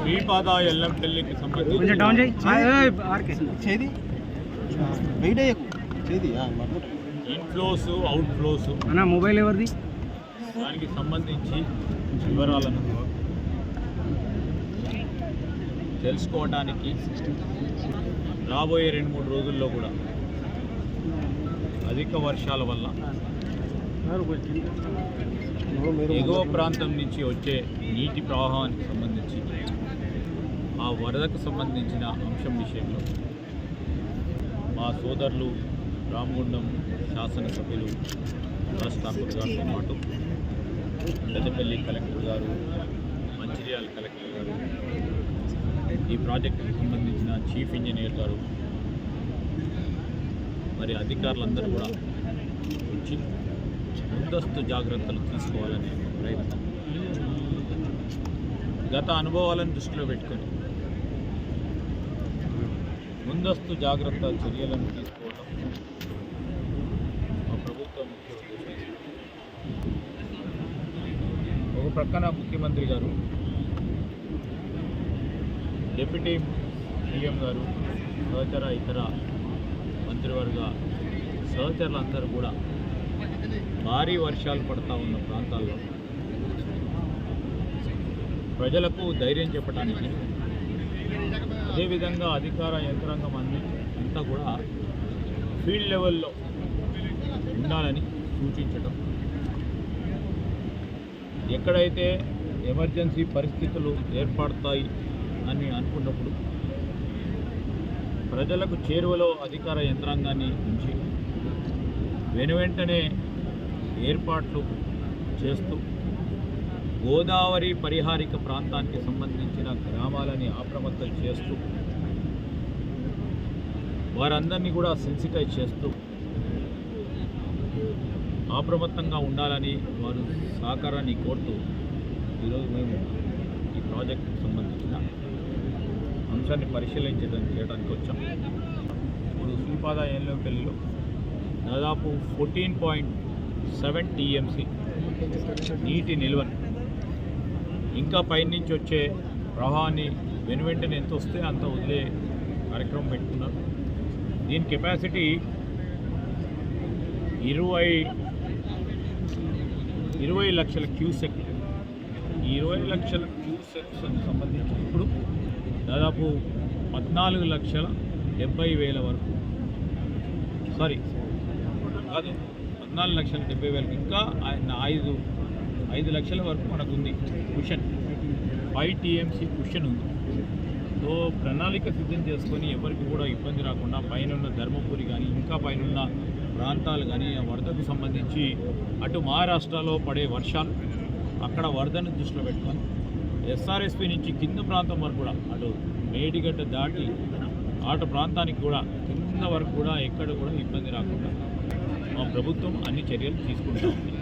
శ్రీపాద సంబంధించి. Inflows outflows అన్న mobile ఎవరిది? దానికి సంబంధించి వివరాలను తెలుసుకోవడానికి రాబోయే రెండు మూడు రోజుల్లో కూడా అధిక వర్షాల వల్ల ఎగువ ప్రాంతం నుంచి వచ్చే నీటి ప్రవాహానికి సంబంధించి ఆ వరదకు సంబంధించిన అంశం విషయంలో మా సోదరులు రామగుండం శాసనసభ్యులు రాజ్ ఠాకూర్ గారితో పాటు పెద్దపల్లి కలెక్టర్ గారు మంచిర్యాల కలెక్టర్ గారు ఈ ప్రాజెక్టుకు సంబంధించిన చీఫ్ ఇంజనీర్ గారు మరి అధికారులందరూ కూడా వచ్చి ముందస్తు జాగ్రత్తలు తీసుకోవాలనే ప్రయత్నం. గత అనుభవాలను దృష్టిలో పెట్టుకొని ముందస్తు జాగ్రత్త చర్యలను తీసుకోవడం మా ప్రభుత్వం ముఖ్య ఒక ప్రక్కన ముఖ్యమంత్రి గారు డిప్యూటీ సీఎం గారు సహచర ఇతర మంత్రివర్గ సహచరులందరూ కూడా భారీ వర్షాలు పడతా ఉన్న ప్రాంతాల్లో ప్రజలకు ధైర్యం చెప్పడానికి అదేవిధంగా అధికార యంత్రాంగం అన్ని అంతా కూడా ఫీల్డ్ లెవెల్లో ఉండాలని సూచించడం ఎక్కడైతే ఎమర్జెన్సీ పరిస్థితులు ఏర్పడతాయి అని అనుకున్నప్పుడు ప్రజలకు చేరువలో అధికార యంత్రాంగాన్ని ఉంచి వెనువెంటనే ఏర్పాట్లు చేస్తూ గోదావరి పరిహారిక ప్రాంతానికి సంబంధించిన గ్రామాలని అప్రమత్తం చేస్తూ వారందరినీ కూడా సెన్సిటైజ్ చేస్తూ అప్రమత్తంగా ఉండాలని వారు సహకారాన్ని కోరుతూ ఈరోజు మేము ఈ ప్రాజెక్టుకు సంబంధించిన అంశాన్ని పరిశీలించడం చేయడానికి వచ్చాం. ఇప్పుడు శ్రీపాద వెళ్ళి దాదాపు ఫోర్టీన్ పాయింట్ సెవెన్ టీఎంసీ నీటి నిల్వను. ఇంకా పైనుంచి వచ్చే ప్రవాహాన్ని వెనువెంటనే ఎంత వస్తే అంత వదిలే కార్యక్రమం పెట్టుకున్నారు. దీని కెపాసిటీ ఇరవై ఇరవై లక్షల క్యూసెక్. ఇరవై లక్షల క్యూసెక్స్ సంబంధించి ఇప్పుడు దాదాపు పద్నాలుగు లక్షల డెబ్బై వేల వరకు. సారీ కాదు. పద్నాలుగు లక్షల డెబ్బై వేలకు ఇంకా ఆయన ఐదు ఐదు లక్షల వరకు మనకు ఉంది కుషన్ ఫైవ్ టీఎంసీ కుషన్ ఉంది. సో ప్రణాళిక సిద్ధం చేసుకొని ఎవరికి కూడా ఇబ్బంది రాకుండా పైన ఉన్న ధర్మపురి కానీ ఇంకా పైన ఉన్న ప్రాంతాలు కానీ ఆ వరదకు సంబంధించి అటు మహారాష్ట్రలో పడే వర్షాలు అక్కడ వరదను దృష్టిలో పెట్టుకొని ఎస్ఆర్ఎస్పి నుంచి కింద ప్రాంతం వరకు కూడా అటు మేడిగడ్డ దాటి అటు ప్రాంతానికి కూడా కింద వరకు కూడా ఎక్కడ కూడా ఇబ్బంది రాకుండా మా ప్రభుత్వం అన్ని చర్యలు తీసుకుంటా ఉంది.